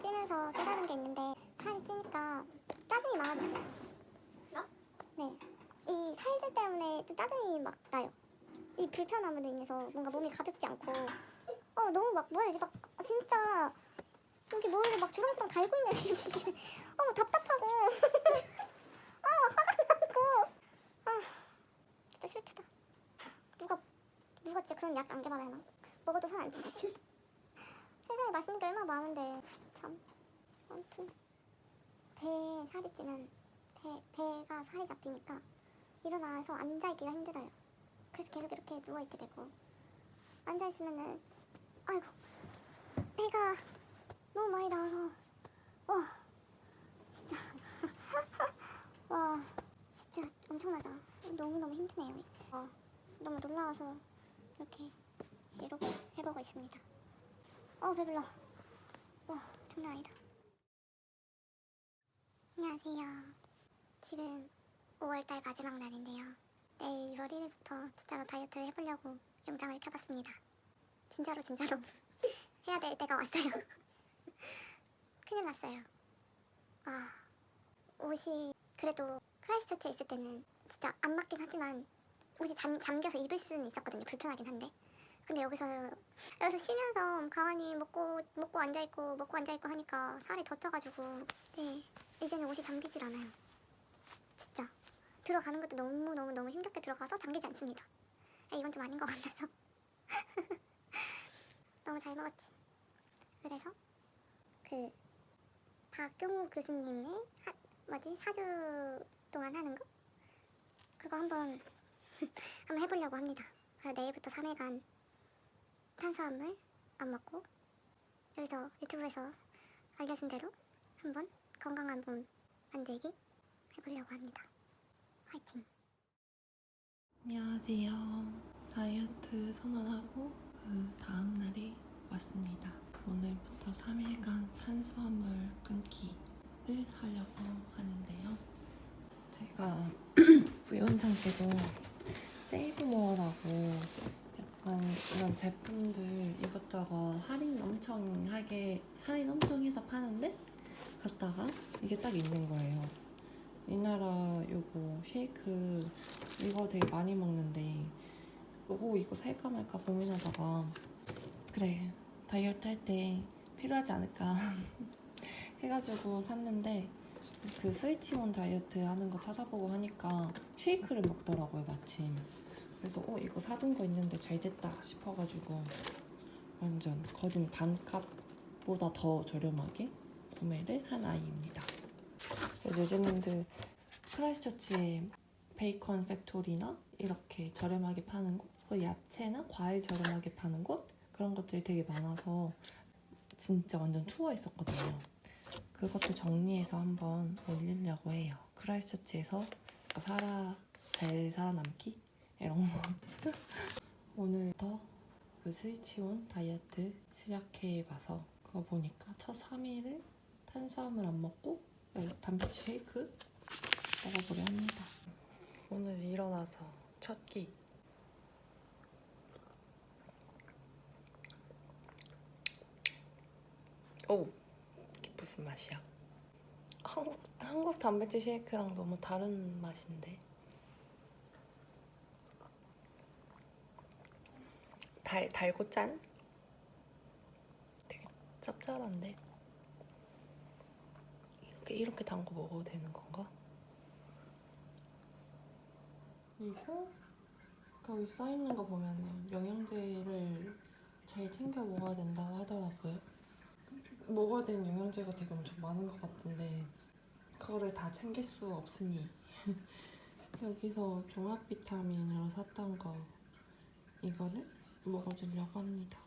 찌면서 깨달은 게 있는데 살이 찌니까 짜증이 많아졌어요. 나? 네. 이 살들 때문에 좀 짜증이 막 나요. 이 불편함으로 인해서 뭔가 몸이 가볍지 않고 어 너무 막 뭐라 해야지 막 진짜 여기 뭘막 주렁주렁 달고 있는 느낌이 어뭐 답답하고 아 화가 나고 아 진짜 슬프다. 누가 누가 진짜 그런 약 안 개발하나? 먹어도 살 안 찌지. 게 얼마나 많은데 참. 아무튼 배에 살이 찌면 배 배가 살이 잡히니까 일어나서 앉아 있기가 힘들어요. 그래서 계속 이렇게 누워 있게 되고 앉아 있으면은 아이고 배가 너무 많이 나와서 와 진짜 와 진짜 엄청나다. 너무 너무 힘드네요. 어, 너무 놀라워서 이렇게 이러고 해보고 있습니다. 어 배불러. 와 장난 아니다. 안녕하세요. 지금 5월달 마지막 날인데요. 내일 6월 1일부터 진짜로 다이어트를 해보려고 영상을 켜봤습니다. 진짜로 진짜로 해야 될 때가 왔어요. 큰일 났어요. 아 옷이 그래도 크라이스처치에 있을 때는 진짜 안 맞긴 하지만 옷이 잠, 잠겨서 입을 수는 있었거든요. 불편하긴 한데. 근데 여기서 여기서 쉬면서 가만히 먹고 먹고 앉아 있고 먹고 앉아 있고 하니까 살이 더 쪄가지고 네 이제는 옷이 잠기질 않아요. 진짜 들어가는 것도 너무 너무 너무 힘겹게 들어가서 잠기지 않습니다. 아, 이건 좀 아닌 것 같아서 너무 잘 먹었지. 그래서 그 박경호 교수님의 하, 뭐지 사주 동안 하는 거 그거 한번 한번 해보려고 합니다. 그래서 내일부터 3일간 탄수화물 안 먹고 여기서 유튜브에서 알려준 대로 한번 건강한 몸 만들기 해보려고 합니다. 화이팅! 안녕하세요. 다이어트 선언하고 그 다음 날이 왔습니다. 오늘부터 3일간 탄수화물 끊기를 하려고 하는데요. 제가 우연찮게도 세이브모어라고 이런 제품들 이것저것 할인 엄청 하게 할인 엄청 해서 파는데 갔다가 이게 딱 있는 거예요. 이 나라 요거 쉐이크 이거 되게 많이 먹는데 요거 이거 살까 말까 고민하다가 그래 다이어트 할 때 필요하지 않을까 해가지고 샀는데 그 스위치온 다이어트 하는 거 찾아보고 하니까 쉐이크를 먹더라고요 마침 그래서 어 이거 사둔 거 있는데 잘 됐다 싶어가지고 완전 거진 반값보다 더 저렴하게 구매를 한 아이입니다 요즘들 크라이스처치에 베이컨 팩토리나 이렇게 저렴하게 파는 곳, 그 야채나 과일 저렴하게 파는 곳 그런 것들이 되게 많아서 진짜 완전 투어했었거든요. 그것도 정리해서 한번 올리려고 해요. 크라이스처치에서 살아 잘 살아남기 이런 거. 오늘부터 그 스위치온 다이어트 시작해봐서 그거 보니까 첫 3일을 탄수화물 안 먹고 단백질 쉐이크 먹어보려 합니다. 오늘 일어나서 첫 끼. 오, 이게 무슨 맛이야? 한국, 한국 단백질 쉐이크랑 너무 다른 맛인데. 달, 달고 짠? 되게 짭짤한데. 이렇게 이렇게 담고 먹어도 되는 건가? 그리고 거기 써 있는 거 보면은 영양제를 잘 챙겨 먹어야 된다고 하더라고요. 먹어야 되는 영양제가 되게 엄청 많은 것 같은데 그거를 다 챙길 수 없으니 여기서 종합 비타민으로 샀던 거 이거를 먹어주려고 합니다.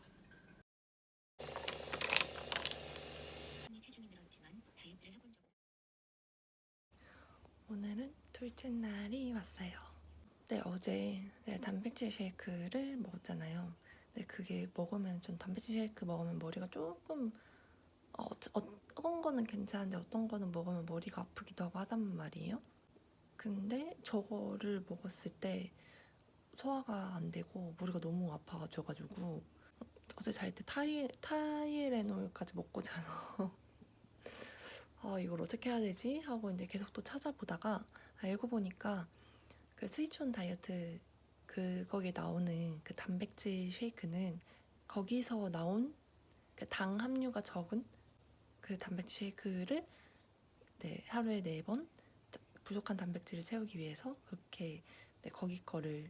오늘은 둘째 날이 왔어요. 네, 어제 내가 단백질 쉐이크를 먹었잖아요. 근데 그게 먹으면 전 단백질 쉐이크 먹으면 머리가 조금 어, 어떤 거는 괜찮은데 어떤 거는 먹으면 머리가 아프기도 하고 하단 말이에요. 근데 저거를 먹었을 때 소화가 안 되고 머리가 너무 아파져가지고 어제 잘 때 타이, 타이레놀까지 먹고 자서 아 이걸 어떻게 해야 되지? 하고 이제 계속 또 찾아보다가 알고 보니까 그 스위촌 다이어트 그 거기에 나오는 그 단백질 쉐이크는 거기서 나온 그 당 함유가 적은 그 단백질 쉐이크를 네, 하루에 네 번 부족한 단백질을 채우기 위해서 그렇게 네, 거기 거를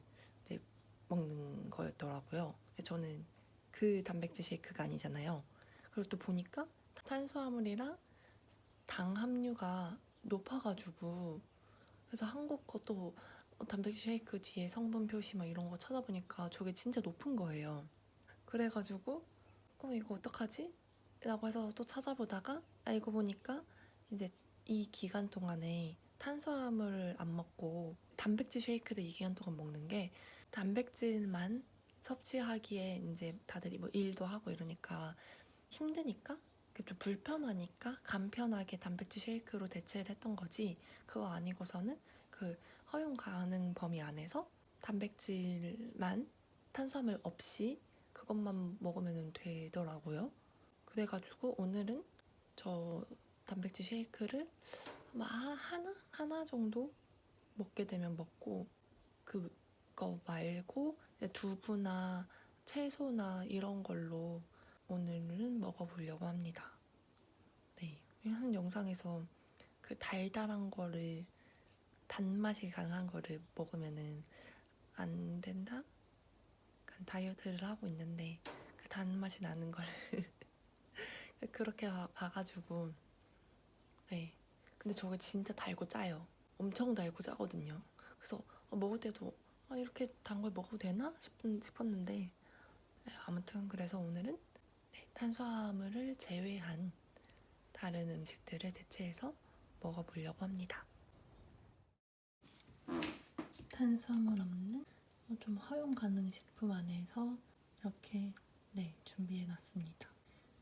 먹는 거였더라고요. 저는 그 단백질 쉐이크가 아니잖아요. 그리고 또 보니까 탄수화물이랑 당 함유가 높아가지고 그래서 한국 것도 단백질 쉐이크 뒤에 성분 표시 막 이런 거 찾아보니까 저게 진짜 높은 거예요. 그래가지고 어 이거 어떡하지? 라고 해서 또 찾아보다가 알고 보니까 이제 이 기간 동안에 탄수화물을 안 먹고 단백질 쉐이크를 이 기간 동안 먹는 게 단백질만 섭취하기에 이제 다들 뭐 일도 하고 이러니까 힘드니까? 그좀 불편하니까 간편하게 단백질 쉐이크로 대체를 했던 거지. 그거 아니고서는 그 허용 가능 범위 안에서 단백질만 탄수화물 없이 그것만 먹으면 되더라고요. 그래가지고 오늘은 저 단백질 쉐이크를 아마 하- 하나? 하나 정도 먹게 되면 먹고 그 거 말고 두부나 채소나 이런 걸로 오늘은 먹어보려고 합니다. 네, 한 영상에서 그 달달한 거를 단맛이 강한 거를 먹으면은 안 된다? 약간 다이어트를 하고 있는데 그 단맛이 나는 거를 그렇게 봐- 봐가지고 네. 근데 저게 진짜 달고 짜요. 엄청 달고 짜거든요. 그래서 어, 먹을 때도 아, 이렇게 단 걸 먹어도 되나 싶은, 싶었는데 네, 아무튼 그래서 오늘은 네, 탄수화물을 제외한 다른 음식들을 대체해서 먹어보려고 합니다. 탄수화물 없는 어, 좀 허용 가능 식품 안에서 이렇게 네 준비해놨습니다.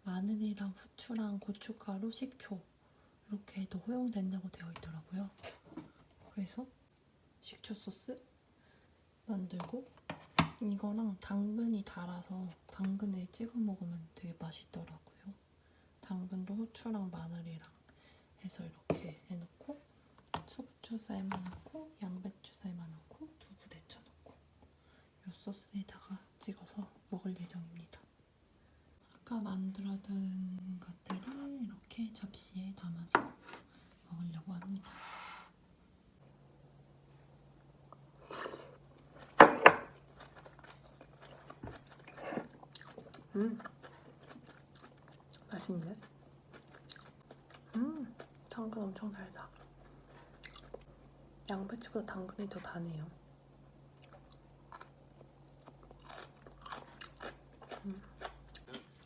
마늘이랑 후추랑 고춧가루, 식초 이렇게 해도 허용된다고 되어 있더라고요. 그래서 식초 소스 만들고 이거랑 당근이 달아서 당근에 찍어 먹으면 되게 맛있더라고요. 당근도 후추랑 마늘이랑 해서 이렇게 해놓고 숙주 삶아놓고 양배추 삶아놓고 두부 데쳐놓고 이 소스에다가 찍어서 먹을 예정입니다. 아까 만들어둔 것들을 이렇게 접시에 담아서 먹으려고 합니다. 맛있네. 음, 당근 엄청 달다. 양배추보다 당근이 더 다네요.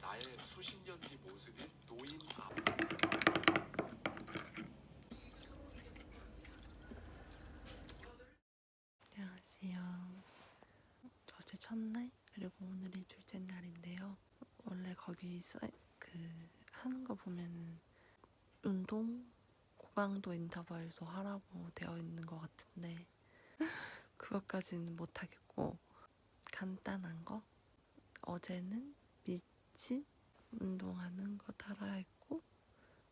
나의 수십 년 뒤 모습인 노인 아 안녕하세요. 어제 첫날 그리고 오늘이 둘째 날인데요. 원래 거기 써, 그 하는 거 보면은 운동 고강도 인터벌도 하라고 되어 있는 것 같은데 그것까지는 못 하겠고 간단한 거 어제는 미친 운동하는 거 따라 했고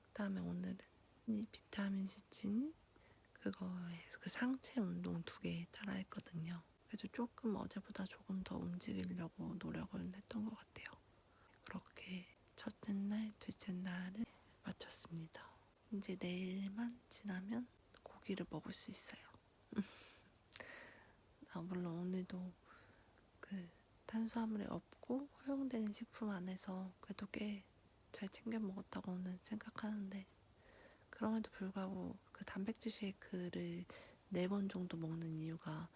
그다음에 오늘은 이 비타민 C 찐 그거에 그 상체 운동 두 개 따라 했거든요. 그래서 조금 어제보다 조금 더 움직이려고 노력을 했던 것 같아요. 첫째 날, 둘째 날을 마쳤습니다. 이제 내일만 지나면 고기를 먹을 수 있어요. 아, 물론 오늘도 그 탄수화물이 없고 허용되는 식품 안에서 그래도 꽤 잘 챙겨 먹었다고는 생각하는데 그럼에도 불구하고 그 단백질 쉐이크를 네 번 정도 먹는 이유가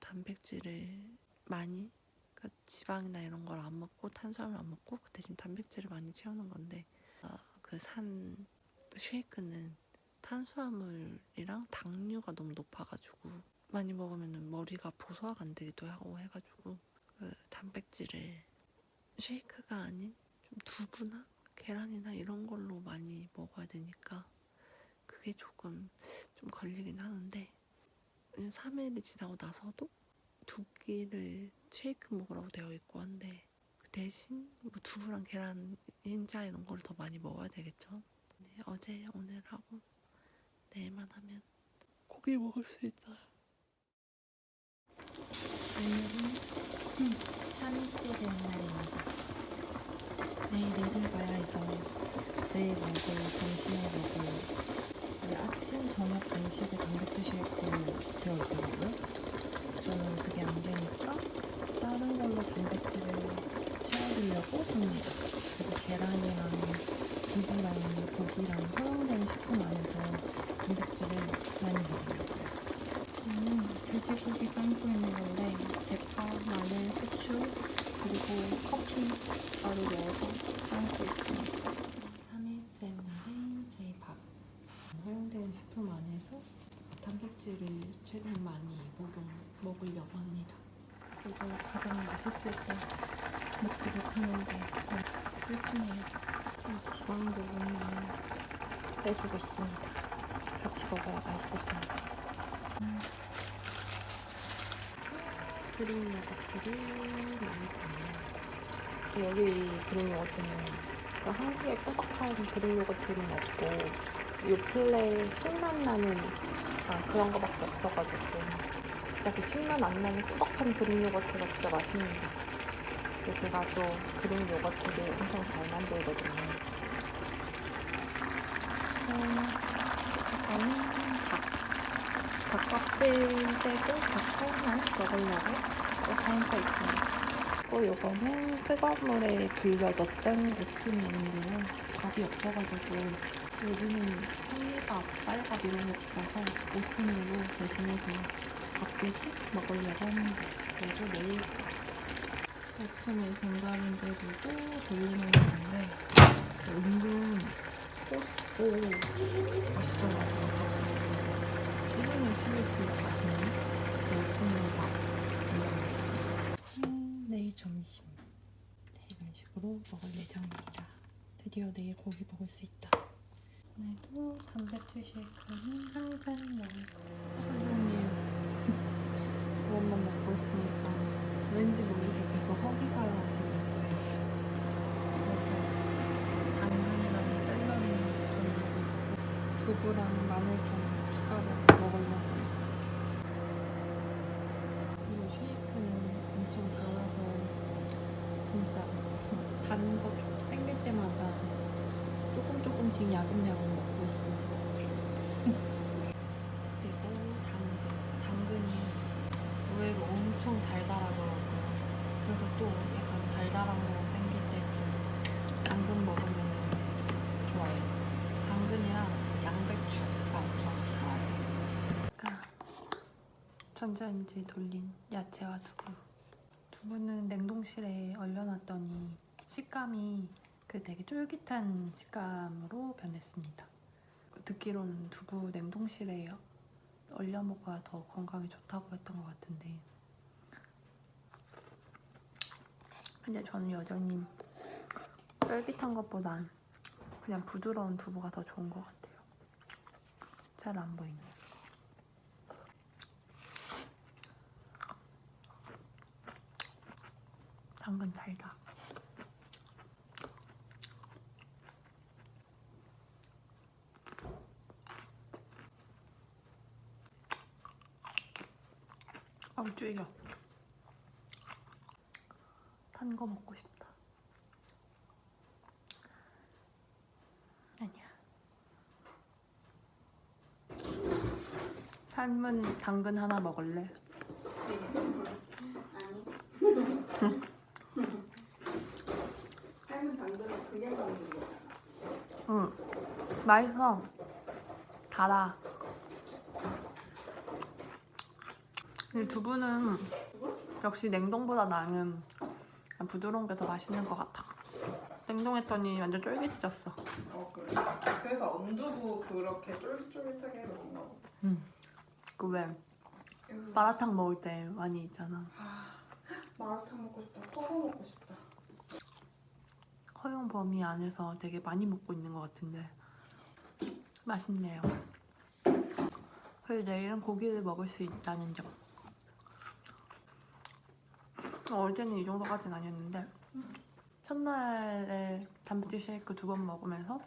단백질을 많이 그러니까 지방이나 이런 걸 안 먹고 탄수화물 안 먹고 그 대신 단백질을 많이 채우는 건데 아, 그산 쉐이크는 탄수화물이랑 당류가 너무 높아가지고 많이 먹으면 머리가 보소화가 안 되기도 하고 해가지고 그 단백질을 쉐이크가 아닌 좀 두부나 계란이나 이런 걸로 많이 먹어야 되니까 그게 조금 좀 걸리긴 하는데 3일이 지나고 나서도 두 끼를 쉐이크 먹으라고 되어 있고 한데 그 대신 뭐 두부랑 계란 흰자 이런 걸 더 많이 먹어야 되겠죠. 네, 어제 오늘 하고 내일만 하면 고기 먹을 수 있어요. 오늘은 3일째 된 날입니다. 내일 일을 가야 해서 내일 점심을 먹을 우리 아침, 저녁 간식에 단백질 쉐이크로 되어 있더라고요. 저는 그게 안 되니까 다른 걸로 단백질을 채워주려고 합니다. 그래서 계란이랑 두부랑 고기랑 허용된 식품 안에서 단백질을 많이 먹으려고요. 음, 돼지고기 삶고 있는 건데 대파, 마늘, 후추 그리고 커피 가루 넣어서 삶고 있습니다. 3일째 날에 저희 밥 허용된 식품 안에서 단백질을 최대한 많이 먹여, 먹으려고 합니다. 그리고 가장 맛있을 때 먹지 못하는데 좀 슬프네요. 이 지방 부분만 빼주고 있습니다. 같이 먹어야 맛있을 텐데. 음. 그린 요거트를 많이 먹어요. 여기 그린 요거트는 그러니까 한국에 꾸덕한 그린 요거트는 없고 요플레 신맛 나는 아, 그런 거밖에 없어가지고 진짜 그 신맛 안 나는 꾸덕한 그린 요거트가 진짜 맛있는데 제가 또 그린 요거트를 엄청 잘 만들거든요. 음, 이거는 닭. 닭 껍질 빼고 닭 살만 먹으려고 또 삶고 있습니다. 또 이거는 뜨거운 물에 불려 넣었던 오트밀인데요. 밥이 없어가지고 요즘은 현미밥, 쌀밥 이런 게 비싸서 오트밀로 대신해서 밥 대신 먹으려고 합니다. 그리고 내일 오트밀 전자레인지에 두고 돌리는 건데 은근 고소고 맛있더라고요. 씹으면 씹을수록 맛있는 오트밀밥 너무 맛있어요. 음, 내일 점심 네, 이런 식으로 먹을 예정입니다. 드디어 내일 고기 먹을 수 있다. 오늘도 단백질 쉐이크는 한잔 먹을 거예요. 그것만 먹고 있으니까 왠지 모르게 계속 허기가 지는 거예요. 그래서 당근이랑 샐러리 있고 두부랑 마늘 좀 추가로 먹으려고. 그리고 쉐이크는 엄청 달아서 진짜 단 거 땡길 때마다 조금 조금씩 야금야금 먹고 있습니다. 그리고 당근. 당근이 의외로 엄청 달달하더라고요. 그래서 또 약간 달달한 거 땡길 때쯤 당근 먹으면 좋아요. 당근이랑 양배추가 엄청 좋아요. 그러니까 전자레인지 돌린 야채와 두부. 두부는 냉동실에 얼려놨더니 식감이 그 되게 쫄깃한 식감으로 변했습니다. 듣기로는 두부 냉동실에 얼려 먹어야 더 건강에 좋다고 했던 것 같은데 근데 저는 여전히 쫄깃한 것보단 그냥 부드러운 두부가 더 좋은 것 같아요. 잘 안 보이네요. 당근 달다. 아우 쫄려. 단 거 먹고 싶다. 아니야. 삶은 당근 하나 먹을래? 응. 맛있어. 달아. 이 두부는 역시 냉동보다 나는 부드러운 게 더 맛있는 것 같아. 냉동했더니 완전 쫄깃해졌어. 어 그래. 그래서 언두부 그렇게 쫄깃쫄깃하게 해서 먹나 봐. 그왜 음. 마라탕 먹을 때 많이 있잖아. 아 마라탕 먹고 싶다. 커서 먹고 싶다. 허용 범위 안에서 되게 많이 먹고 있는 것 같은데 맛있네요. 그리고 내일은 고기를 먹을 수 있다는 점. 어제는 이 정도까지는 아니었는데 첫날에 단백질 쉐이크 두 번 먹으면서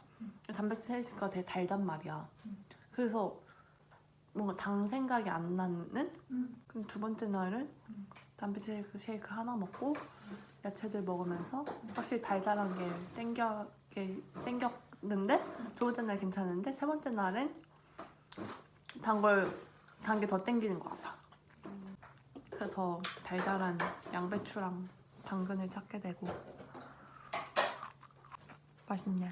단백질 쉐이크가 되게 달단 말이야. 그래서 뭔가 당 생각이 안 나는? 음. 그럼 두 번째 날은 단백질 쉐이크, 쉐이크 하나 먹고 야채들 먹으면서 확실히 달달한 게 땡겨, 게 땡겼는데 두 번째 날 괜찮은데 세 번째 날은 단 걸, 단 게 더 땡기는 것 같아. 그래서 더 달달한 양배추랑 당근을 찾게 되고 맛있네.